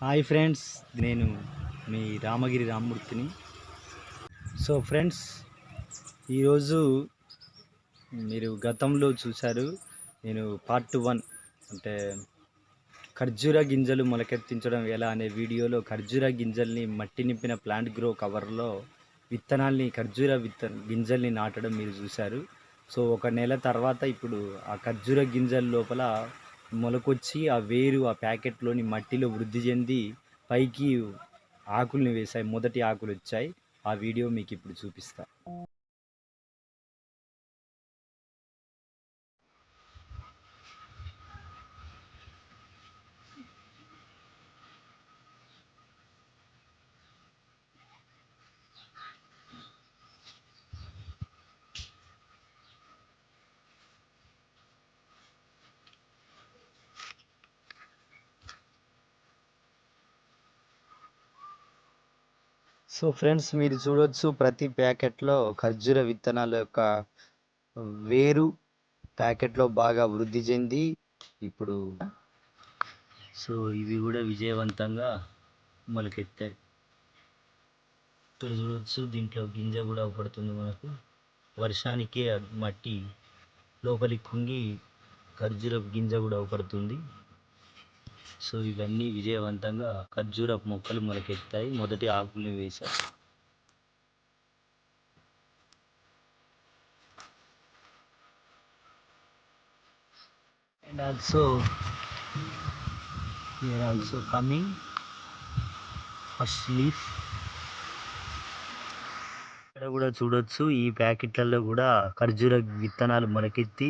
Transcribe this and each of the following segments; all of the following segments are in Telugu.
హాయ్ ఫ్రెండ్స్ నేను మీ రామగిరి రామ్మూర్తిని. సో ఫ్రెండ్స్ ఈరోజు మీరు గతంలో చూశారు నేను పార్ట్ వన్ అంటే ఖర్జూర గింజలు మొలకెత్తించడం ఎలా అనే వీడియోలో ఖర్జూర గింజల్ని మట్టి నింపిన ప్లాంట్ గ్రో కవర్లో విత్తనాల్ని ఖర్జూర విత్త గింజల్ని నాటడం మీరు చూశారు. సో ఒక నెల తర్వాత ఇప్పుడు ఆ ఖర్జూర గింజల లోపల మొలకొచ్చి ఆ వేరు ఆ ప్యాకెట్లోని మట్టిలో వృద్ధి చెంది పైకి ఆకుల్ని వేశాయి. మొదటి ఆకులు వచ్చాయి ఆ వీడియో మీకు ఇప్పుడు చూపిస్తా. సో ఫ్రెండ్స్ మీరు చూడొచ్చు ప్రతి ప్యాకెట్లో ఖర్జూర విత్తనాల యొక్క వేరు ప్యాకెట్లో బాగా వృద్ధి చెంది ఇప్పుడు సో ఇవి కూడా విజయవంతంగా మొలకెత్తాయి. ఇక్కడ చూడొచ్చు దీంట్లో గింజ కూడా పడుతుంది మనకు. వర్షానికే మట్టి లోపలికి కుంగి ఖర్జూర గింజ కూడా పడుతుంది. సో ఇవన్నీ విజయవంతంగా ఖర్జూర మొక్కలు మొలకెత్తాయి. మొదటి ఆకుల్ని వేశారు. And also here also coming first leaf ఇక్కడ కూడా చూడొచ్చు. ఈ ప్యాకెట్లలో కూడా ఖర్జూర విత్తనాలు మొలకెత్తి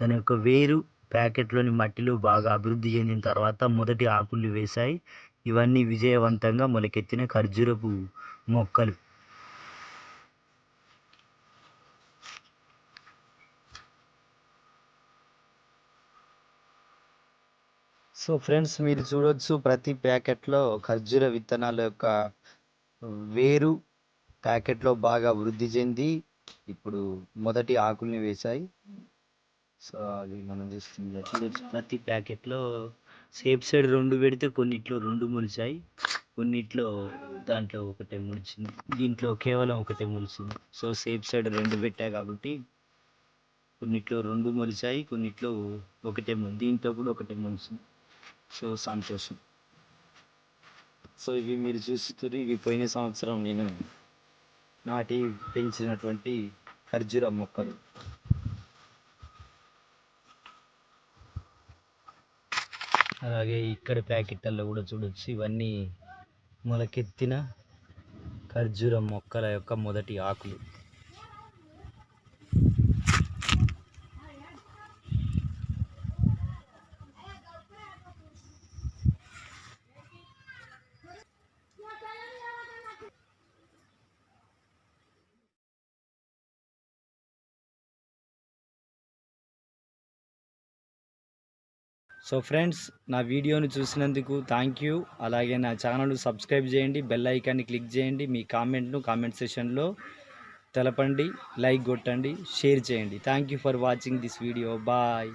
దాని యొక్క వేరు ప్యాకెట్లోని మట్టిలో బాగా అభివృద్ధి చెందిన తర్వాత మొదటి ఆకులు వేశాయి. ఇవన్నీ విజయవంతంగా మొలకెత్తిన ఖర్జూరపు మొక్కలు. సో ఫ్రెండ్స్ మీరు చూడొచ్చు ప్రతి ప్యాకెట్లో ఖర్జూర విత్తనాల యొక్క వేరు ప్యాకెట్లో బాగా వృద్ధి చెంది ఇప్పుడు మొదటి ఆకుల్ని వేశాయి. సో అది మనం చూస్తుంది. ప్రతి ప్యాకెట్లో సేఫ్ సైడ్ రెండు పెడితే కొన్నిట్లో రెండు మొలిచాయి. కొన్నిట్లో దాంట్లో ఒకటే మొలిచింది. దీంట్లో కేవలం ఒకటే మొలిచింది. సో సేఫ్ సైడ్ రెండు పెట్టా కాబట్టి కొన్నిట్లో రెండు మొలిచాయి కొన్నిట్లో ఒకటే మొలి దీంట్లో కూడా ఒకటే మొలిచింది. సో సంతోషం. సో ఇవి మీరు చూస్తున్నారు. ఇవి పోయిన సంవత్సరం నేను నాటి పెంచినటువంటి ఖర్జూర మొక్కలు. అలాగే ఇక్కడ ప్యాకెట్లలో కూడా చూడొచ్చు. ఇవన్నీ మొలకెత్తిన ఖర్జూరం మొక్కల యొక్క మొదటి ఆకులు. సో ఫ్రెండ్స్ నా వీడియోని చూసినందుకు థ్యాంక్ యూ అలాగే నా ఛానల్ సబ్స్క్రైబ్ చేయండి బెల్ ఐకాన్ని క్లిక్ చేయండి మీ కామెంట్ను కామెంట్ సెషన్లో తెలపండి లైక్ కొట్టండి షేర్ చేయండి. Thank you for watching this video bye